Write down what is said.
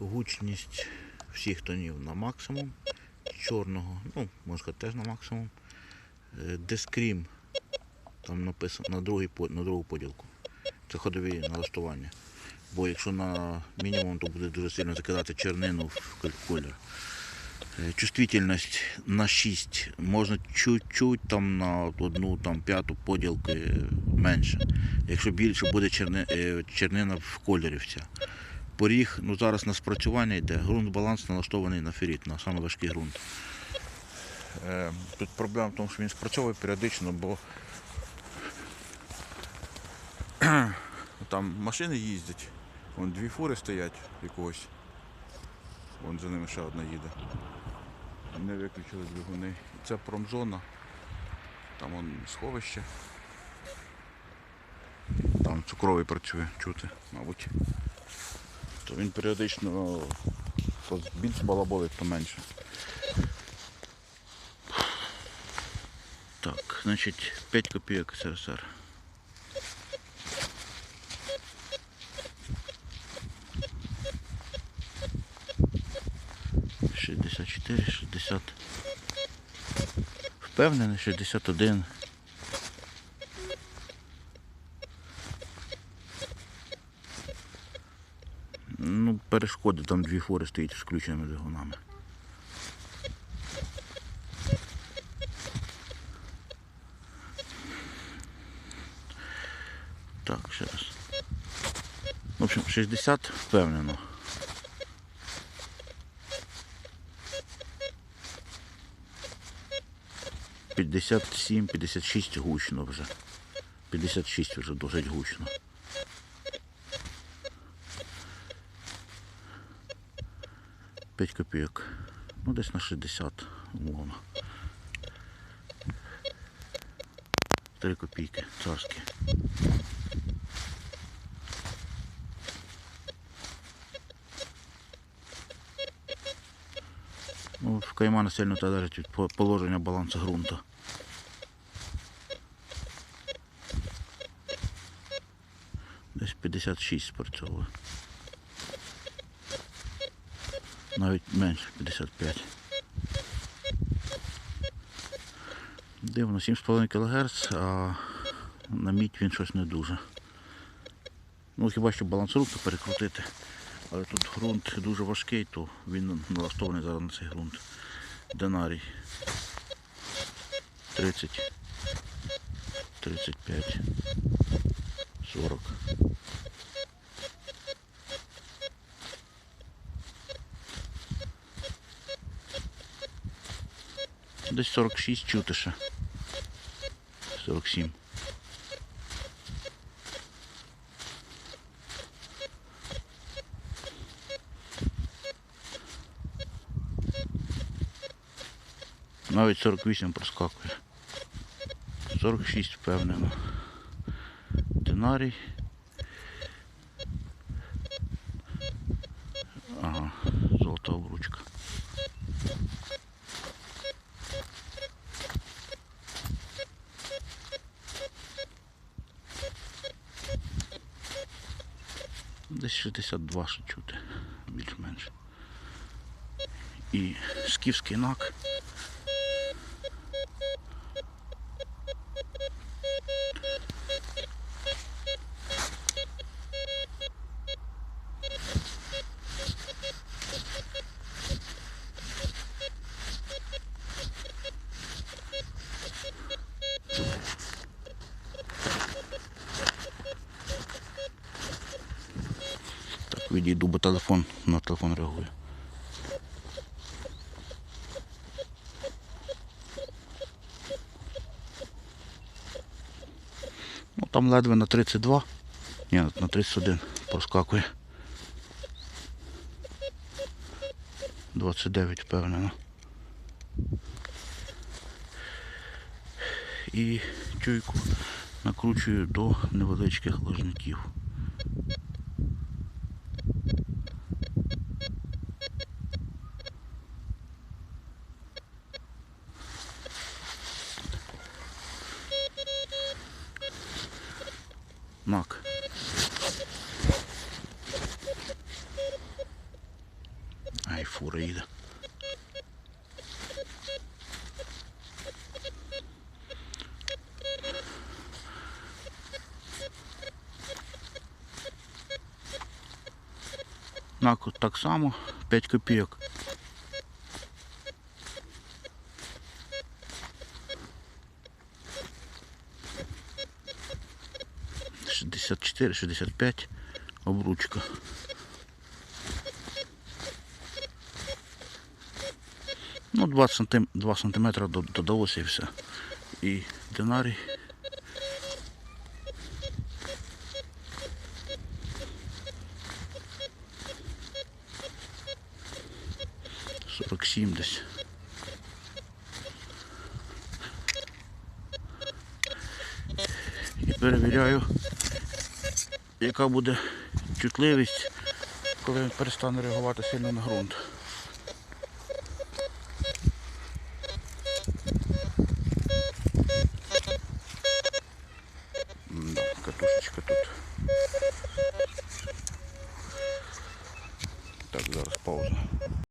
Гучність всіх тонів на максимум. Чорного, ну, можна сказати, теж на максимум. Е, Дескрім, там написано на, другий, на другу поділку. Це ходові налаштування. Бо якщо на мінімум, то буде дуже сильно закидати чернину в коль- колір. Е, Чувствительність на 6. Можна чуть-чуть там на одну там, п'яту поділки менше. Якщо більше буде черни, е, чернина в кольорі вся. Поріг, ну зараз на спрацювання йде. Ґрунт баланс налаштований на феріт, на самий важкий ґрунт. Е, тут проблема в тому, що він спрацьовує періодично, бо там машини їздять, вон дві фури стоять якогось. Вон за ними ще одна їде. Не виключили двигуни. Це промзона. Там вон сховище. Там цукровий працює, чути, мабуть. То він періодично то більше балаболить, то менше. Так, значить 5 копійок СРСР. Шістдесят чотири, шістдесят. Впевнений, 61. Ну, перешкоди, там дві фори стоять з включеними двигунами. Так, ще раз. В общем, 60 впевнено. П'ятдесят сім, п'ятдесят шість гучно вже. 56 вже досить гучно. П'ять копійок. Ну, десь на 60, умовно. Три копійки царські. Ну, в каймана сильно залежить від по- положення балансу ґрунту. Десь 56 спрацьовує. Навіть менше 55. Дивно, 7,5 кГц, а на мідь він щось не дуже. Ну хіба що баланс балансировку перекрутити. Але тут ґрунт дуже важкий, то він налаштований зараз на цей ґрунт. Динарій. 30. 35. 40. Десь 46 чути ще. 47. Навіть 48 проскакує. 46 впевнено. Динарій. Ага, золота обручка. Десь 62 що чути, більш-менш. І скіфський нак. Відійду, бо телефон на телефон реагує. Ну там ледве на 32. Ні, на 31 проскакує. 29 впевнено. І чуйку накручую до невеличких ложників. Нак. фура їде. Так само, 5 копійок. Шістдесят чотири, шістдесят п'ять обручка. Ну, 20 сантим, 2 сантиметра до- додалося і все. І динарій. Сорок сім десь. І перевіряю, яка буде чутливість, коли він перестане реагувати сильно на ґрунт.